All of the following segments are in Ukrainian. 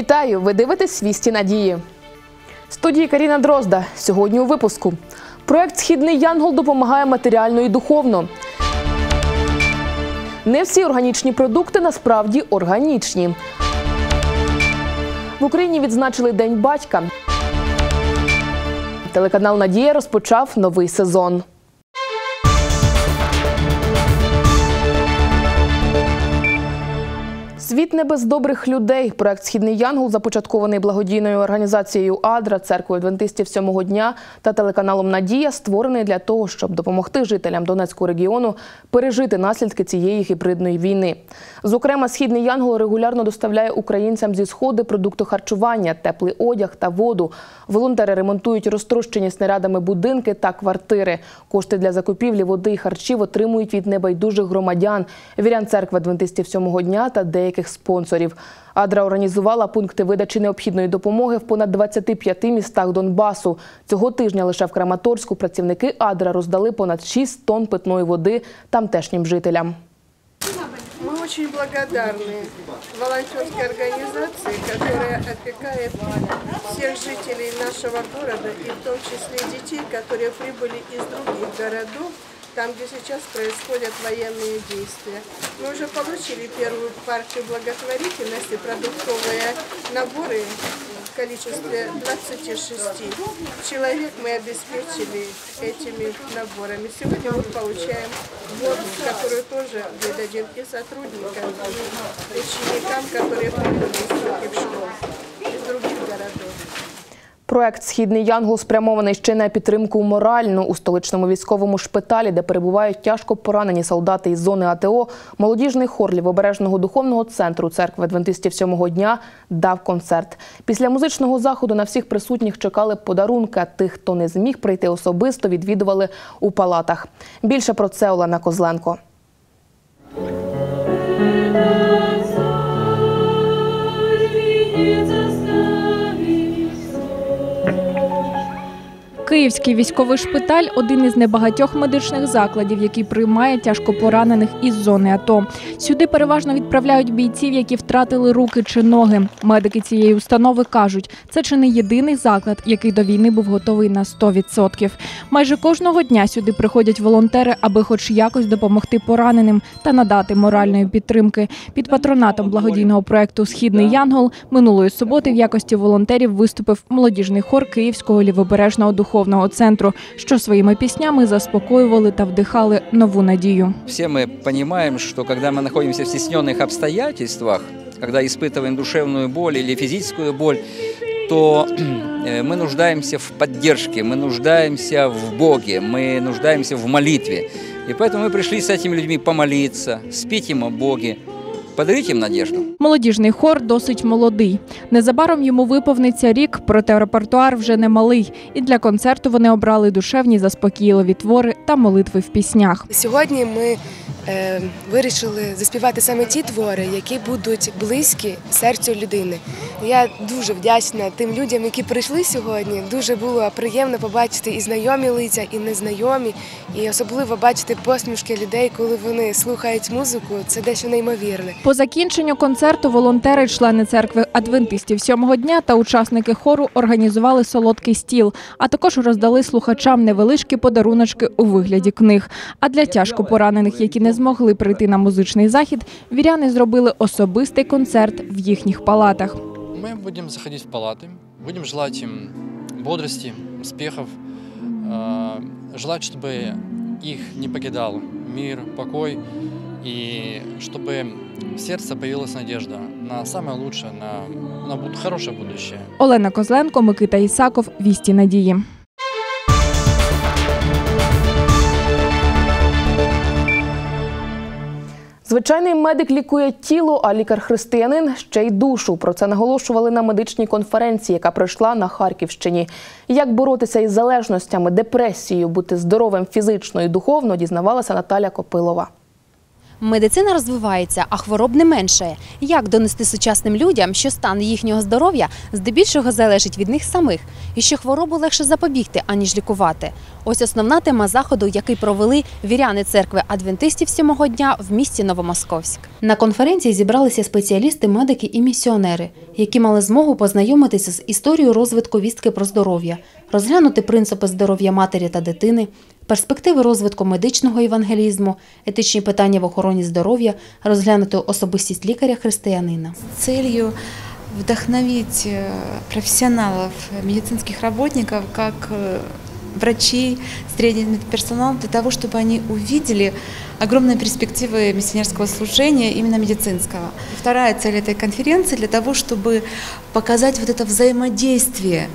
Вітаю! Ви дивитесь «Вісті надії. Студії Каріна Дрозда. Сьогодні у випуску. Проект Східний Янгол допомагає матеріально і духовно. Не всі органічні продукти насправді органічні. В Україні відзначили День батька. Телеканал Надія розпочав новий сезон. Світ не без добрих людей. Проект Східний Янгол започаткований благодійною організацією Адра, церквою адвентистів сьомого дня та телеканалом Надія, створений для того, щоб допомогти жителям Донецького регіону пережити наслідки цієї гібридної війни. Зокрема, Східний Янгол регулярно доставляє українцям зі сходи продукти харчування, теплий одяг та воду. Волонтери ремонтують розтрощені снарядами будинки та квартири. Кошти для закупівлі води і харчів отримують від небайдужих громадян, вірян церкви адвентистів сьомого дня та деяких спонсорів. Адра організувала пункти видачі необхідної допомоги в понад 25 містах Донбасу. Цього тижня лише в Краматорську працівники Адра роздали понад 6 тонн питної води тамтешнім жителям. Мы очень благодарны волонтерской организации, которая опекает всех жителей нашего города и в том числе детей, которые прибыли из других городов, там, где сейчас происходят военные действия. Мы уже получили первую партию благотворительности, продуктовые наборы в количестве 26 человек мы обеспечили этими наборами. Сегодня мы получаем воду, которую тоже выдадим и сотрудникам, и ученикам, которые прибыли из других Проект Східний Янгол спрямований ще на підтримку моральну у столичному військовому шпиталі, де перебувають тяжко поранені солдати із зони АТО. Молодіжний хор Лівобережного духовного центру церкви адвентистів сьомого дня дав концерт. Після музичного заходу на всіх присутніх чекали подарунки. а Тих, хто не зміг прийти особисто, відвідували у палатах. Більше про це Олена Козленко. Київський військовий шпиталь один із небагатьох медичних закладів, який приймає тяжко поранених із зони АТО. Сюди переважно відправляють бійців, які втратили руки чи ноги. Медики цієї установи кажуть, це чи не єдиний заклад, який до війни був готовий на 100%. Майже кожного дня сюди приходять волонтери, аби хоч якось допомогти пораненим та надати моральної підтримки. Під патронатом благодійного проекту Східний Янгол минулої суботи в якості волонтерів виступив молодіжний хор Київського лівобережного духовного центру, що своїми піснями заспокоювали та вдихали нову надію. Все мы понимаем, что когда мы находимся в стесненных обстоятельствах, когда испытываем душевную боль или физическую боль, то э, мы нуждаемся в поддержке, мы нуждаемся в Боге, мы нуждаемся в молитве. И поэтому мы пришли с этими людьми помолиться, спеть им о Боге, подарить им надежду. Молодіжний хор досить молодий. Незабаром йому виповниться рік, проте репертуар вже не малий. І для концерту вони обрали душевні заспокійливі твори та молитви в піснях. Сьогодні ми е, вирішили заспівати саме ті твори, які будуть близькі серцю людини. Я дуже вдячна тим людям, які прийшли сьогодні. Дуже було приємно побачити і знайомі лиця, і незнайомі, і особливо бачити посмішки людей, коли вони слухають музику. Це дещо неймовірне. По закінченню концерту волонтери, члени церкви адвентистів сьомого дня та учасники хору організували солодкий стіл, а також роздали слухачам невеличкі подаруночки у вигляді книг. А для тяжко поранених, які не змогли прийти на музичний захід, віряни зробили особистий концерт в їхніх палатах. Мы будем заходить в палаты, будем желать им бодрости, успехов, э, желать, чтобы их не покидал мир, покой, и чтобы в сердце появилась надежда на самое лучшее, на, на буд- хорошее будущее. Олена Козленко, Микита Ісаков, Вісті Надії. Звичайний медик лікує тіло, а лікар-християнин ще й душу. Про це наголошували на медичній конференції, яка пройшла на Харківщині. Як боротися із залежностями, депресією, бути здоровим фізично і духовно, дізнавалася Наталя Копилова. Медицина розвивається, а хвороб не меншає. Як донести сучасним людям, що стан їхнього здоров'я здебільшого залежить від них самих, і що хворобу легше запобігти, аніж лікувати? Ось основна тема заходу, який провели віряни церкви адвентистів сьомого дня в місті Новомосковськ. На конференції зібралися спеціалісти, медики і місіонери, які мали змогу познайомитися з історією розвитку вістки про здоров'я, розглянути принципи здоров'я матері та дитини, перспективи розвитку медичного евангелізму, етичні питання в охороні здоров'я, розглянути особистість лікаря-християнина. целью вдохновить э, профессионалов, э, медицинских работников, как э, врачей, средний медперсонал, для того, чтобы они увидели огромные перспективы миссионерского служения, именно медицинского. И Вторая цель этой конференции для того, чтобы показать вот это взаимодействие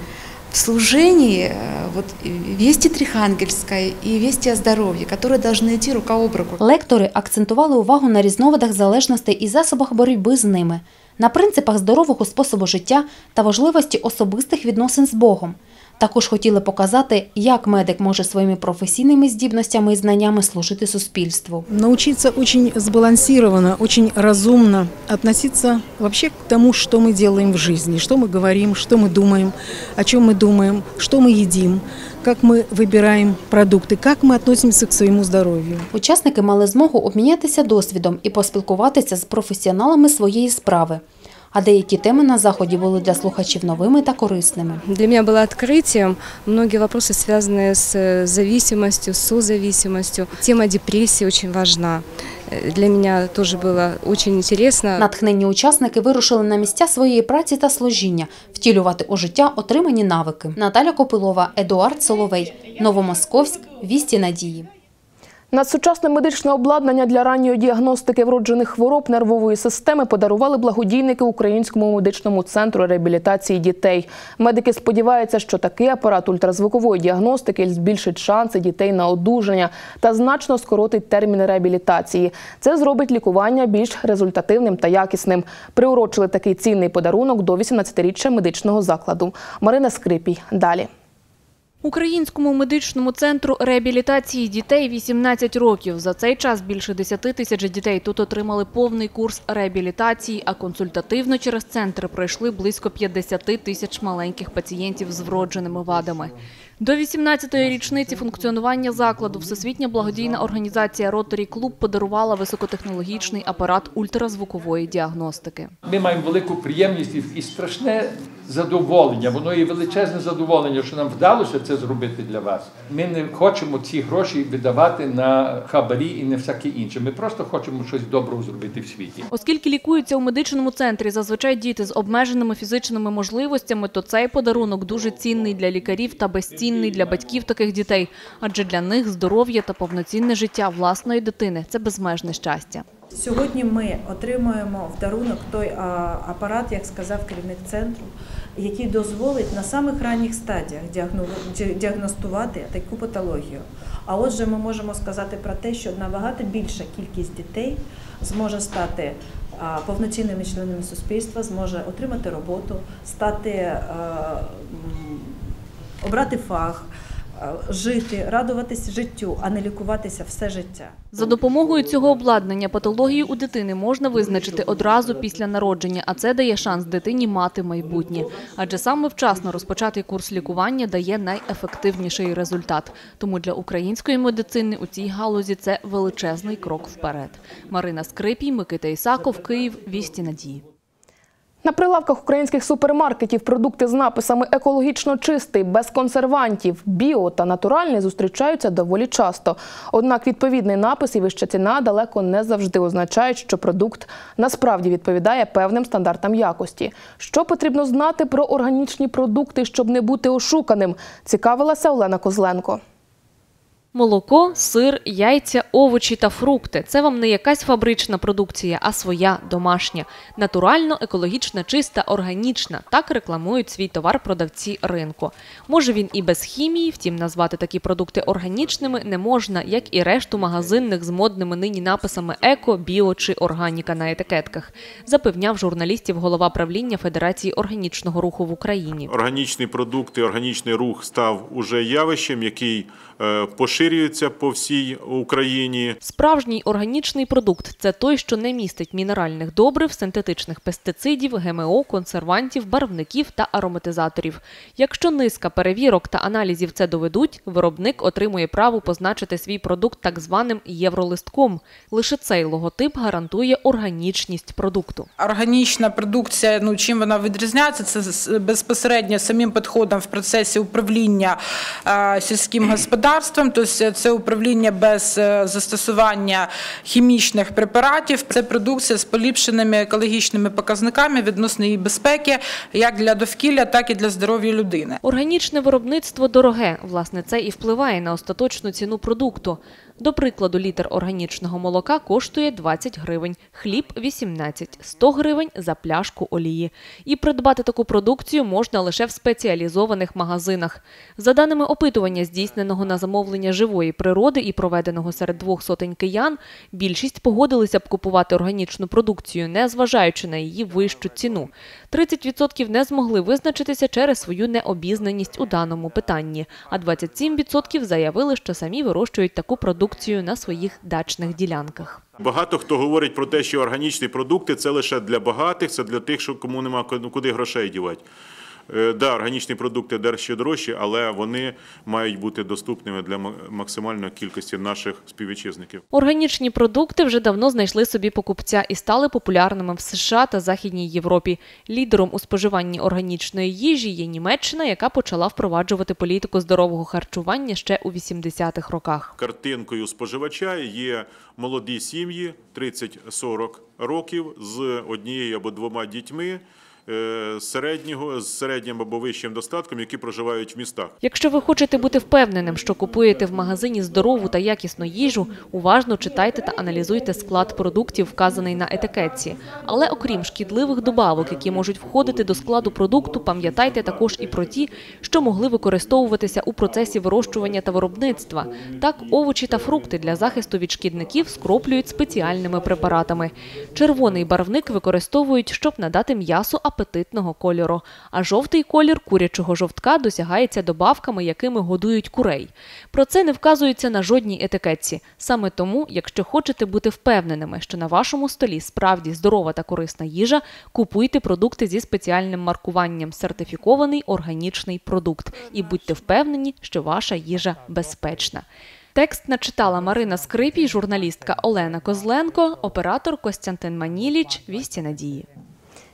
в служении э, вот, и вести Трихангельской и вести о здоровье, которые должны идти рука об руку. Лектори акцентували увагу на різновидах залежностей і засобах боротьби з ними, на принципах здорового способу життя та важливості особистих відносин з Богом. Також хотіли показати, як медик може своїми професійними здібностями і знаннями служити суспільству. научиться очень сбалансированно, очень разумно относиться вообще к тому, что мы делаем в жизни, что мы говорим, что мы думаем, о чем мы думаем, что мы едим, как мы выбираем продукты, как мы относимся к своему здоровью. Учасники мали змогу обмінятися досвідом і поспілкуватися з професіоналами своєї справи. А деякі теми на заході були для слухачів новими та корисними. Для меня было открытием многие вопросы, связанные с э, зависимостью, с созависимостью. Тема депрессии очень важна. Э, Для меня тоже было очень интересно. Натхненні учасники вирушили на місця своєї праці та служіння, втілювати у життя отримані навики. Наталя Копилова, Едуард Соловей, Новомосковськ, Вісті Надії. Надсучасне медичне обладнання для ранньої діагностики вроджених хвороб нервової системи подарували благодійники Українському медичному центру реабілітації дітей. Медики сподіваються, що такий апарат ультразвукової діагностики збільшить шанси дітей на одужання та значно скоротить терміни реабілітації. Це зробить лікування більш результативним та якісним. Приурочили такий цінний подарунок до 18-річчя медичного закладу. Марина Скрипій. Далі. Українському медичному центру реабілітації дітей 18 років. За цей час більше 10 тисяч дітей тут отримали повний курс реабілітації, а консультативно через центр пройшли близько 50 тисяч маленьких пацієнтів з вродженими вадами. До 18-ї річниці функціонування закладу Всесвітня благодійна організація Ротарі Клуб подарувала високотехнологічний апарат ультразвукової діагностики. Ми маємо велику приємність і страшне задоволення. Воно є величезне задоволення, що нам вдалося це зробити для вас. Ми не хочемо ці гроші видавати на хабарі і на всяке інше. Ми просто хочемо щось доброго зробити в світі. Оскільки лікуються у медичному центрі зазвичай діти з обмеженими фізичними можливостями, то цей подарунок дуже цінний для лікарів та безцінний для батьків таких дітей, адже для них здоров'я та повноцінне життя власної дитини це безмежне щастя. Сьогодні ми отримуємо в дарунок той апарат, як сказав керівник центру, який дозволить на самих ранніх стадіях діагностувати таку патологію. А отже, ми можемо сказати про те, що набагато більша кількість дітей зможе стати повноцінними членами суспільства, зможе отримати роботу, стати обрати фах, жити, радуватись життю, а не лікуватися все життя. За допомогою цього обладнання патологію у дитини можна визначити одразу після народження, а це дає шанс дитині мати майбутнє. Адже саме вчасно розпочатий курс лікування дає найефективніший результат. Тому для української медицини у цій галузі це величезний крок вперед. Марина Скрипій, Микита Ісаков, Київ, Вісті Надії. На прилавках українських супермаркетів продукти з написами екологічно чистий, без консервантів, біо та натуральний зустрічаються доволі часто. Однак відповідний напис і вища ціна далеко не завжди означають, що продукт насправді відповідає певним стандартам якості. Що потрібно знати про органічні продукти, щоб не бути ошуканим? Цікавилася Олена Козленко. Молоко, сир, яйця, овочі та фрукти це вам не якась фабрична продукція, а своя домашня, натурально, екологічна, чиста, органічна. Так рекламують свій товар продавці ринку. Може він і без хімії, втім назвати такі продукти органічними не можна, як і решту магазинних з модними нині написами еко, біо чи органіка на етикетках, запевняв журналістів голова правління Федерації органічного руху в Україні. Органічні продукти, органічний рух став уже явищем, який е, поширюється по всій Україні. Справжній органічний продукт це той, що не містить мінеральних добрив, синтетичних пестицидів, ГМО, консервантів, барвників та ароматизаторів. Якщо низка перевірок та аналізів це доведуть, виробник отримує право позначити свій продукт так званим євролистком. Лише цей логотип гарантує органічність продукту. Органічна продукція, ну чим вона відрізняється, це з- безпосередньо самим підходом в процесі управління сільським господарством. Тобто це управління без е, застосування хімічних препаратів. Це продукція з поліпшеними екологічними показниками відносно її безпеки, як для довкілля, так і для здоров'я людини. Органічне виробництво дороге, власне, це і впливає на остаточну ціну продукту. До прикладу, літр органічного молока коштує 20 гривень, хліб 18, 100 гривень за пляшку олії. І придбати таку продукцію можна лише в спеціалізованих магазинах. За даними опитування, здійсненого на замовлення живої природи і проведеного серед двох сотень киян, більшість погодилися б купувати органічну продукцію, не зважаючи на її вищу ціну. 30% не змогли визначитися через свою необізнаність у даному питанні, а 27% заявили, що самі вирощують таку продукцію на своїх дачних ділянках. Багато хто говорить про те, що органічні продукти це лише для багатих, це для тих, що кому нема ку- куди грошей дівати. Е, Да, органічні продукти дещо дорожчі, але вони мають бути доступними для максимальної кількості наших співвітчизників. Органічні продукти вже давно знайшли собі покупця і стали популярними в США та Західній Європі. Лідером у споживанні органічної їжі є Німеччина, яка почала впроваджувати політику здорового харчування ще у 80-х роках. Картинкою споживача є молоді сім'ї 30-40 років з однією або двома дітьми середнього з середнім або вищим достатком, які проживають в містах. Якщо ви хочете бути впевненим, що купуєте в магазині здорову та якісну їжу, уважно читайте та аналізуйте склад продуктів, вказаний на етикетці. Але окрім шкідливих добавок, які можуть входити до складу продукту, пам'ятайте також і про ті, що могли використовуватися у процесі вирощування та виробництва. Так, овочі та фрукти для захисту від шкідників скроплюють спеціальними препаратами. Червоний барвник використовують, щоб надати м'ясу апетитного кольору, а жовтий колір курячого жовтка досягається добавками, якими годують курей. Про це не вказується на жодній етикетці. Саме тому, якщо хочете бути впевненими, що на вашому столі справді здорова та корисна їжа, купуйте продукти зі спеціальним маркуванням сертифікований органічний продукт і будьте впевнені, що ваша їжа безпечна. Текст начитала Марина Скрипій, журналістка Олена Козленко, оператор Костянтин Маніліч. Вісті надії.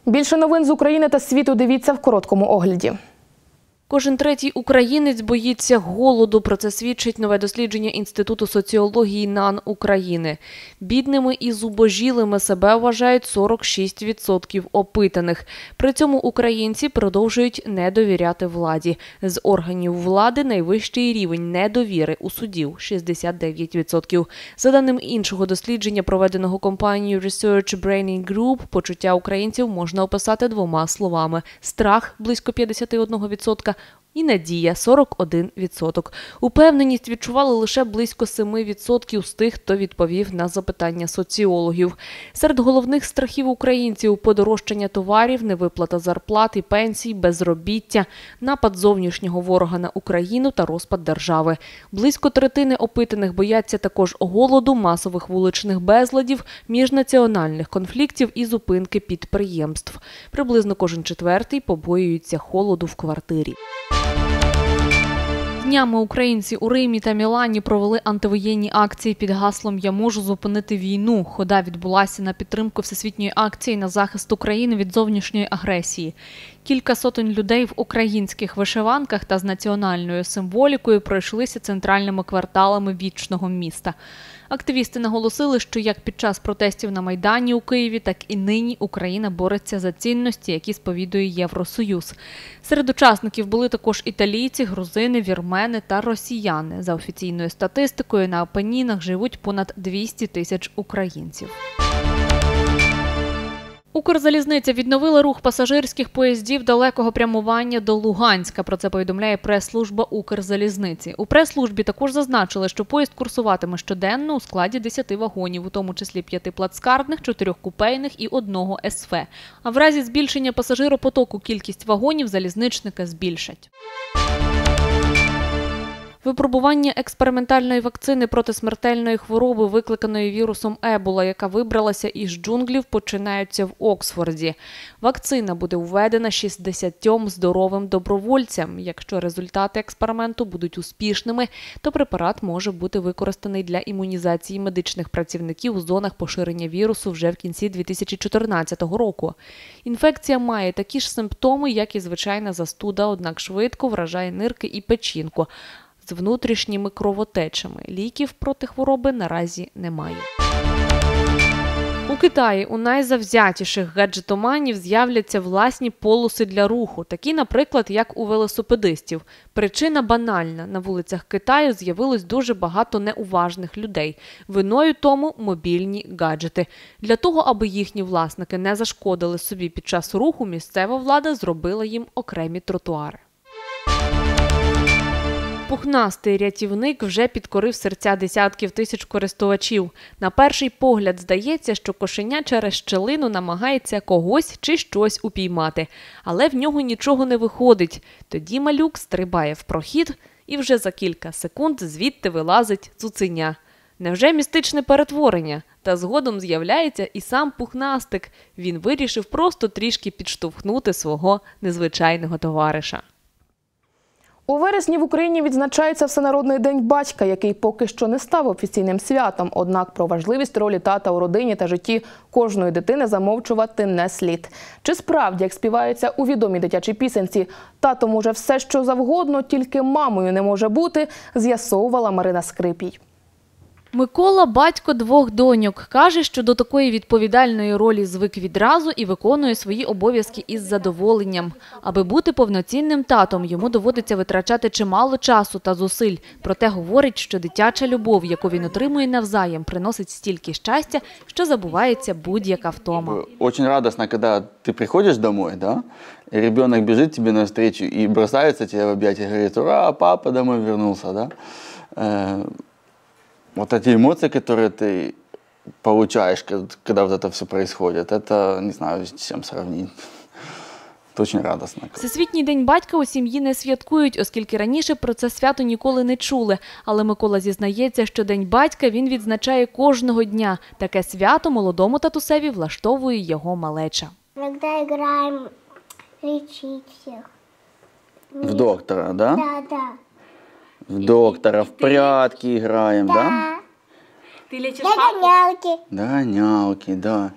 Більше новин з України та світу дивіться в короткому огляді. Кожен третій українець боїться голоду. Про це свідчить нове дослідження Інституту соціології НАН України. Бідними і зубожілими себе вважають 46% опитаних. При цьому українці продовжують не довіряти владі. З органів влади найвищий рівень недовіри у судів 69%. За даним іншого дослідження, проведеного компанією Research Braining Group, почуття українців можна описати двома словами: страх близько 51%, і надія 41%. Упевненість відчували лише близько 7% з тих, хто відповів на запитання соціологів. Серед головних страхів українців подорожчання товарів, невиплата зарплат і пенсій, безробіття, напад зовнішнього ворога на Україну та розпад держави. Близько третини опитаних бояться також голоду, масових вуличних безладів, міжнаціональних конфліктів і зупинки підприємств. Приблизно кожен четвертий побоюється холоду в квартирі. Днями українці у Римі та Мілані провели антивоєнні акції під гаслом Я можу зупинити війну. Хода відбулася на підтримку всесвітньої акції на захист України від зовнішньої агресії. Кілька сотень людей в українських вишиванках та з національною символікою пройшлися центральними кварталами вічного міста. Активісти наголосили, що як під час протестів на Майдані у Києві, так і нині Україна бореться за цінності, які сповідує Євросоюз. Серед учасників були також італійці, грузини, вірмени та росіяни. За офіційною статистикою на Апенінах живуть понад 200 тисяч українців. Укрзалізниця відновила рух пасажирських поїздів далекого прямування до Луганська. Про це повідомляє прес-служба Укрзалізниці. У прес-службі також зазначили, що поїзд курсуватиме щоденно у складі 10 вагонів, у тому числі 5 плацкартних, 4 купейних і одного СФ. А в разі збільшення пасажиропотоку кількість вагонів залізничники збільшать. Випробування експериментальної вакцини проти смертельної хвороби, викликаної вірусом Ебола, яка вибралася із джунглів, починаються в Оксфорді. Вакцина буде введена 60 здоровим добровольцям. Якщо результати експерименту будуть успішними, то препарат може бути використаний для імунізації медичних працівників у зонах поширення вірусу вже в кінці 2014 року. Інфекція має такі ж симптоми, як і звичайна застуда, однак швидко вражає нирки і печінку з внутрішніми кровотечами. Ліків проти хвороби наразі немає. У Китаї у найзавзятіших гаджетоманів з'являться власні полоси для руху, такі, наприклад, як у велосипедистів. Причина банальна: на вулицях Китаю з'явилось дуже багато неуважних людей. Виною тому мобільні гаджети. Для того, аби їхні власники не зашкодили собі під час руху, місцева влада зробила їм окремі тротуари. Пухнастий рятівник вже підкорив серця десятків тисяч користувачів. На перший погляд здається, що кошеня через щелину намагається когось чи щось упіймати, але в нього нічого не виходить. Тоді малюк стрибає в прохід і вже за кілька секунд звідти вилазить цуценя. Невже містичне перетворення? Та згодом з'являється і сам пухнастик. Він вирішив просто трішки підштовхнути свого незвичайного товариша. У вересні в Україні відзначається Всенародний день батька, який поки що не став офіційним святом. Однак про важливість ролі тата у родині та житті кожної дитини замовчувати не слід. Чи справді, як співається у відомій дитячій пісенці, тато може все, що завгодно, тільки мамою не може бути, з'ясовувала Марина Скрипій. Микола, батько двох доньок, каже, що до такої відповідальної ролі звик відразу і виконує свої обов'язки із задоволенням. Аби бути повноцінним татом, йому доводиться витрачати чимало часу та зусиль. Проте говорить, що дитяча любов, яку він отримує навзаєм, приносить стільки щастя, що забувається будь-яка втома. Очень радостно, когда ты приходишь домой, да, и ребенок бежит тебе навстречу и бросается тебе в объятия, говорит, ура, папа домой вернулся, да Э, вот эти эмоции, которые ты получаешь, кад- когда вот это все происходит, это, не знаю, с чем сравнить. Это очень радостно. Всесвітній день батька у сім'ї не святкують, оскільки раніше про це свято ніколи не чули. Але Микола зізнається, що день батька він відзначає кожного дня. Таке свято молодому татусеві влаштовує його малеча. Иногда играем лечить всех. В доктора, да? Да, да. В доктора, в прятки играем, да? Ты лечишь Догонялки. Догонялки, да.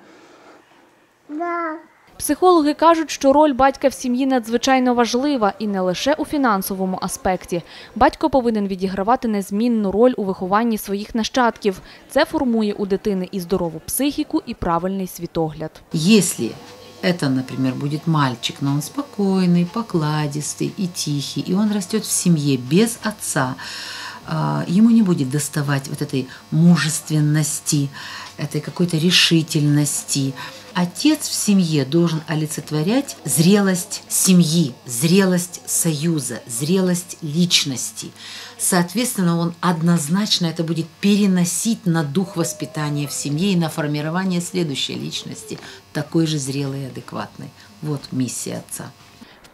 Да. Психологи кажуть, що роль батька в сім'ї надзвичайно важлива і не лише у фінансовому аспекті. Батько повинен відігравати незмінну роль у вихованні своїх нащадків. Це формує у дитини і здорову психіку, і правильний світогляд. Если это, например, будет мальчик, но он спокойный, покладистый и тихий, и он растет в семье без отца, а, ему не будет доставать вот этой мужественности, этой какой-то решительности. Отец в семье должен олицетворять зрелость семьи, зрелость союза, зрелость личности. Соответственно, он однозначно это будет переносить на дух воспитания в семье и на формирование следующей личности, такой же зрелой и адекватной. Вот миссия отца.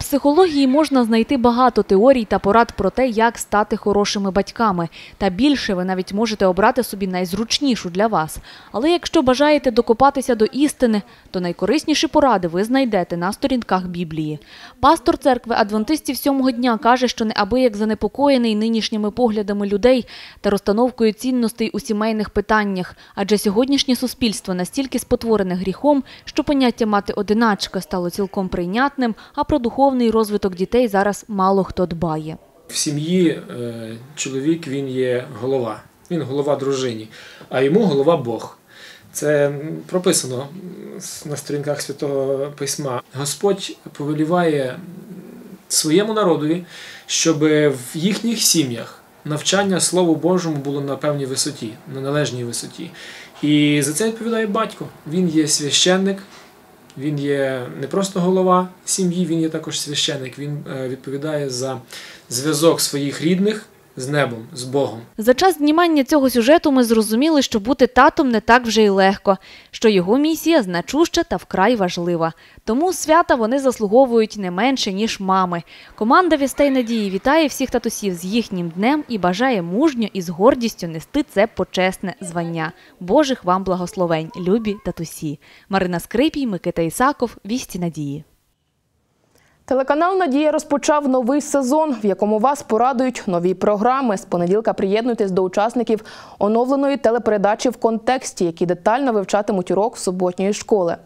Психології можна знайти багато теорій та порад про те, як стати хорошими батьками. Та більше ви навіть можете обрати собі найзручнішу для вас. Але якщо бажаєте докопатися до істини, то найкорисніші поради ви знайдете на сторінках Біблії. Пастор церкви адвентистів сьомого дня каже, що неабияк занепокоєний нинішніми поглядами людей та розстановкою цінностей у сімейних питаннях, адже сьогоднішнє суспільство настільки спотворене гріхом, що поняття мати одиначка стало цілком прийнятним, а про духовний розвиток дітей зараз мало хто дбає. В сім'ї е, чоловік він є голова, він голова дружині, а йому голова Бог. Це прописано на сторінках Святого Письма. Господь повеліває своєму народові, щоб в їхніх сім'ях навчання Слову Божому було на певній висоті, на належній висоті. І за це відповідає батько. Він є священник, він є не просто голова сім'ї, він є також священик. Він е, відповідає за зв'язок своїх рідних з небом, з Богом. За час знімання цього сюжету ми зрозуміли, що бути татом не так вже й легко, що його місія значуща та вкрай важлива. Тому свята вони заслуговують не менше, ніж мами. Команда Вістей Надії вітає всіх татусів з їхнім днем і бажає мужньо і з гордістю нести це почесне звання. Божих вам благословень, любі татусі. Марина Скрипій, Микита Ісаков, Вісті Надії. Телеканал Надія розпочав новий сезон, в якому вас порадують нові програми. З понеділка приєднуйтесь до учасників оновленої телепередачі в контексті, які детально вивчатимуть урок суботньої школи.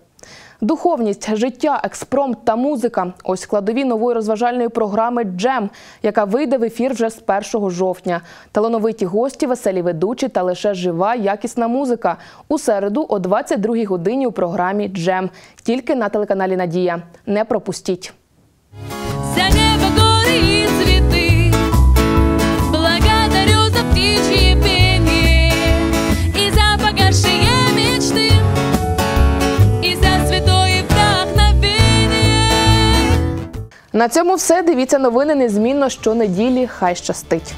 Духовність, життя, експромт та музика – ось складові нової розважальної програми «Джем», яка вийде в ефір вже з 1 жовтня. Талановиті гості, веселі ведучі та лише жива, якісна музика. У середу о 22-й годині у програмі «Джем». Тільки на телеканалі «Надія». Не пропустіть. На цьому все. Дивіться новини незмінно щонеділі. Хай щастить.